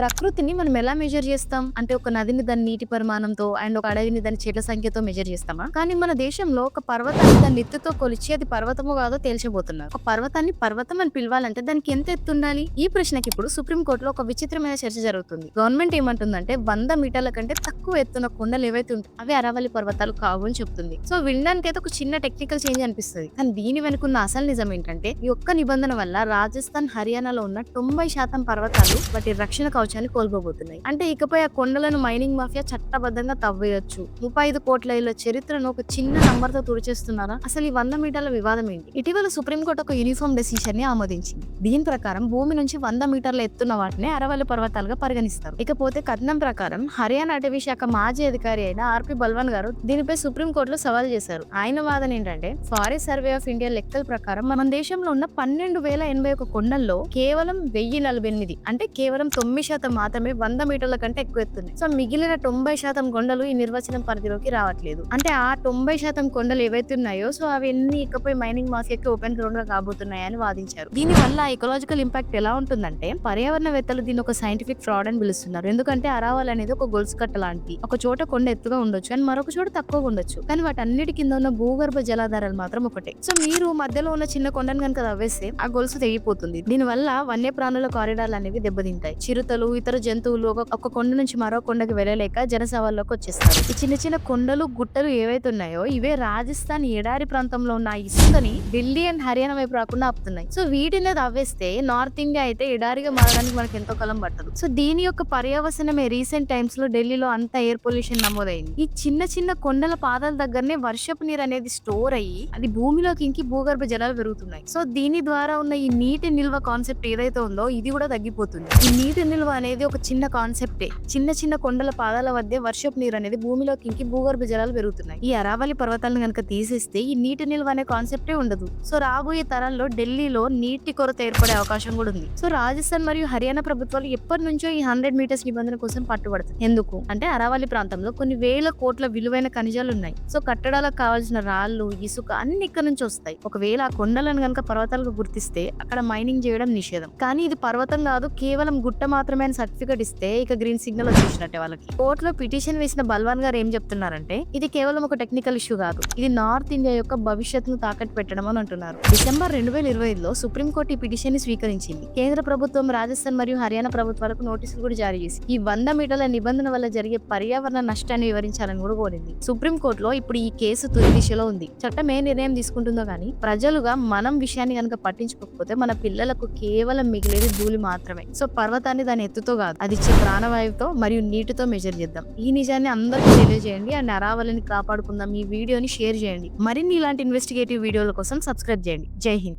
ప్రకృతిని మనం ఎలా మెజర్ చేస్తాం? అంటే ఒక నదిని దాని నీటి పరిమాణంతో అండ్ ఒక అడవిని దాని చెట్ల సంఖ్యతో మెజర్ చేస్తామా? కానీ మన దేశంలో ఒక పర్వతాన్ని దాని ఎత్తుతో కొలిచి అది పర్వతమో కాదో తేల్చబోతున్నారు. ఒక పర్వతాన్ని పర్వతం అని పిలవాలంటే దానికి ఎంత ఎత్తు ఉండాలి? ఈ ప్రశ్నకి ఇప్పుడు సుప్రీం కోర్టులో ఒక విచిత్రమైన చర్చ జరుగుతుంది. గవర్నమెంట్ ఏమంటుందంటే వంద మీటర్ల కంటే తక్కువ ఎత్తున కొండలు ఏవైతే ఉంటాయి అవి అరవల్లి పర్వతాలు కావు అని చెప్తుంది. సో వినడానికి అయితే ఒక చిన్న టెక్నికల్ చేంజ్ అనిపిస్తుంది. కానీ దీని వెనుకున్న అసలు నిజం ఏంటంటే ఈ ఒక్క నిబంధన వల్ల రాజస్థాన్ హర్యానాలో ఉన్న తొంభై శాతం పర్వతాలు వాటి రక్షణ కవచాన్ని కోల్పోబోతున్నాయి. అంటే ఇకపై ఆ కొండలను మైనింగ్ మాఫియా చట్టబద్ధంగా తవ్వేయొచ్చు. ముప్పై ఐదు కోట్ల ఇళ్ళ చరిత్రను ఒక చిన్న నంబర్తో తుడిచేస్తున్నారా? అసలు ఈ వంద మీటర్ల వివాదం ఏంటి? ఇటీవల సుప్రీంకోర్టు ఒక యూనిఫామ్ డెసిషన్ని ఆమోదించింది. దీని ప్రకారం భూమి నుంచి వంద మీటర్ల ఎత్తున్న వాటిని అరవల్లి పర్వతాలుగా పరిగణిస్తారు. ఇకపోతే కథనం ప్రకారం హర్యానా అటవీ శాఖ మాజీ అధికారి అయిన ఆర్పి బల్వన్ గారు దీనిపై సుప్రీంకోర్టులో సవాల్ చేశారు. ఆయన వాదన ఏంటంటే ఫారెస్ట్ సర్వే ఆఫ్ ఇండియా లెక్కల ప్రకారం మన దేశంలో ఉన్న పన్నెండు వేల ఎనభై ఒక కొండల్లో కేవలం వెయ్యి నలభై ఎనిమిది అంటే కేవలం తొమ్మిది శాతం మాత్రమే వంద మీటర్ల కంటే ఎక్కువ ఎత్తున్నాయి సో మిగిలిన తొంభై శాతం కొండలు ఈ నిర్వచనం పరిధిలోకి రావట్లేదు. అంటే ఆ తొంభై శాతం కొండలు ఏవైతే ఉన్నాయో సో అవన్నీ ఇకపై మైనింగ్ మార్కెట్ ఓపెన్ గ్రౌండ్గా కాబోతున్నాయని వాదించారు. దీని వల్ల ఎకలాజికల్ ఇంపాక్ట్ ఎలా ఉంటుందంటే పర్యావరణవేత్తలు దీన్ని ఒక సైంటిఫిక్ ఫ్రాడ్ అని పిలుస్తున్నారు. ఎందుకంటే అరావల్ అనేది ఒక గొలుసు కట్ట లాంటిది. ఒక చోట కొండ ఎత్తుగా ఉండొచ్చు అండ్ మరొక చోట తక్కువగా ఉండొచ్చు. కానీ వాటన్నిటి కింద ఉన్న భూగర్భ జలాధారాలు మాత్రం ఒకటే. సో మీరు మధ్యలో ఉన్న చిన్న కొండను కనుక తవ్వేస్తే ఆ గొలుసు తెగిపోతుంది. దీనివల్ల వన్యప్రాణుల కారిడార్లు అనేవి దెబ్బతింటాయి. చిరుతలు ఇతర జంతువులు ఒక కొండ నుంచి మరో కొండకి వెళ్ళలేక జనసవాల్లోకి వచ్చేస్తారు. ఈ చిన్న చిన్న కొండలు గుట్టలు ఏవైతే ఉన్నాయో ఇవే రాజస్థాన్ ఎడారి ప్రాంతంలో ఉన్న ఇసుకని ఢిల్లీ అండ్ హర్యానా వైపు రాకుండా ఆపుతున్నాయి. సో వీటిని తవ్వేస్తే నార్త్ ఇండియా అయితే ఎడారిగా మారడానికి మనకి ఎంతో కాలం పట్టదు. సో దీని యొక్క పర్యవసనమే రీసెంట్ టైమ్స్లో ఢిల్లీలో అంత ఎయిర్ పొల్యూషన్ నమోదైంది. ఈ చిన్న చిన్న కొండల పాదాల దగ్గరనే వర్షపు నీరు అనేది స్టోర్ అయ్యి అది భూమిలోకి ఇంకి భూగర్భ జలాలు పెరుగుతున్నాయి. సో దీని ద్వారా ఉన్న ఈ నీటి నిల్వ కాన్సెప్ట్ ఏదైతే ఉందో ఇది కూడా తగ్గిపోతుంది. ఈ నీటి నిల్వ అనేది ఒక చిన్న కాన్సెప్టే. చిన్న చిన్న కొండల పాదాల వద్ద వర్షపు నీరు అనేది భూమిలోకి ఇంకి భూగర్భ జలాలు పెరుగుతున్నాయి. ఈ అరావళి పర్వతాలను కనుక తీసేస్తే ఈ నీటి నిల్వ అనే కాన్సెప్టే ఉండదు. సో రాబోయే తరంలో ఢిల్లీలో నీటి కొరత ఏర్పడే అవకాశం కూడా ఉంది. సో రాజస్థాన్ మరియు హర్యానా ప్రభుత్వాలు ఎప్పటి నుంచో ఈ హండ్రెడ్ మీటర్స్ నిబంధన కోసం పట్టుబడతాయి. ఎందుకు? అంటే అరావళి ప్రాంతంలో కొన్ని వేల కోట్ల విలువైన ఖనిజాలు ఉన్నాయి. సో కట్టడాలకు కావాల్సిన రాళ్ళు ఇసుక అన్ని ఇక్కడ నుంచి వస్తాయి. ఒకవేళ ఆ కొండలను కనుక పర్వతాలకు గుర్తిస్తే అక్కడ మైనింగ్ చేయడం నిషేధం. కానీ ఇది పర్వతం కాదు కేవలం గుట్ట మాత్రమే అని సర్టిఫికేట్ ఇస్తే ఇక గ్రీన్ సిగ్నల్ వచ్చేసినట్టే వాళ్ళకి. కోర్టులో పిటిషన్ వేసిన బల్వాన్ గారు ఏం చెప్తున్నారంటే ఇది కేవలం ఒక టెక్నికల్ ఇష్యూ కాదు ఇది నార్త్ ఇండియా యొక్క భవిష్యత్తును తాకట్టు పెట్టడం అని అంటున్నారు. డిసెంబర్ రెండు వేల ఇరవై ఐదులో సుప్రీంకోర్టు ఈ పిటిషన్ని స్వీకరించింది. కేంద్ర ప్రభుత్వం రాజస్థాన్ మరియు హర్యానా ప్రభుత్వాలకు నోటీసులు కూడా జారీ చేసి ఈ వంద మీటర్ల నిబంధన వల్ల జరిగే పర్యావరణ నష్టాన్ని వివరించాలని కూడా కోరింది. సుప్రీంకోర్టులో ఇప్పుడు ఈ కేసు తుది దిశలో ఉంది. చట్టం ఏ నిర్ణయం తీసుకుంటుందో కానీ ప్రజలుగా మనం విషయాన్ని కనుక పట్టించుకోకపోతే మన పిల్లలకు కేవలం మిగిలేది ధూళి మాత్రమే. సో పర్వతాన్ని దాని ఎత్తుతో కాదు అది ఇచ్చే ప్రాణవాయువుతో మరియు నీటితో మెజర్ చేద్దాం. ఈ నిజాన్ని అందరికీ తెలియజేయండి ఆ అరావళిని కాపాడుకుందాం. ఈ వీడియోని షేర్ చేయండి. మరిన్ని ఇలాంటి ఇన్వెస్టిగేటివ్ వీడియోల కోసం సబ్స్క్రైబ్ చేయండి. జై హింద్.